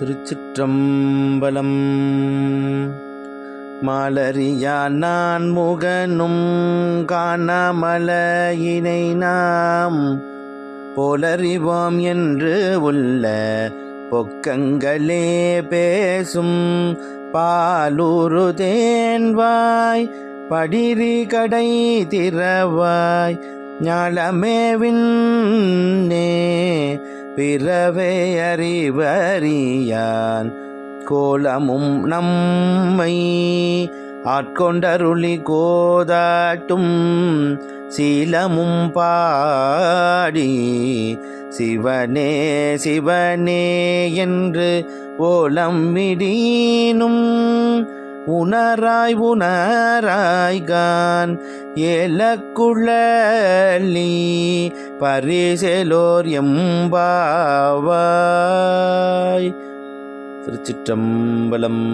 திருச்சிற்றம்பலம். மாலரியா நான் முகனும் காணாமலையினை நாம் போலறிவோம் என்று உள்ள பொக்கங்களே பேசும் பாலூரு தேன்வாய் படிரி கடை திறவாய் ஞாலமேவின் நே பிறவே அறிவறியான் கோலமும் நம்மை ஆட்கொண்டருளி கோதாட்டும் சீலமும் பாடி சிவனே சிவனே என்று ஓலம் விடீனும் உணராய் உணராய்கான் ஏலக்குழலி பரிசெலோர் எம்பாவாய். திருச்சிற்றம்பலம்.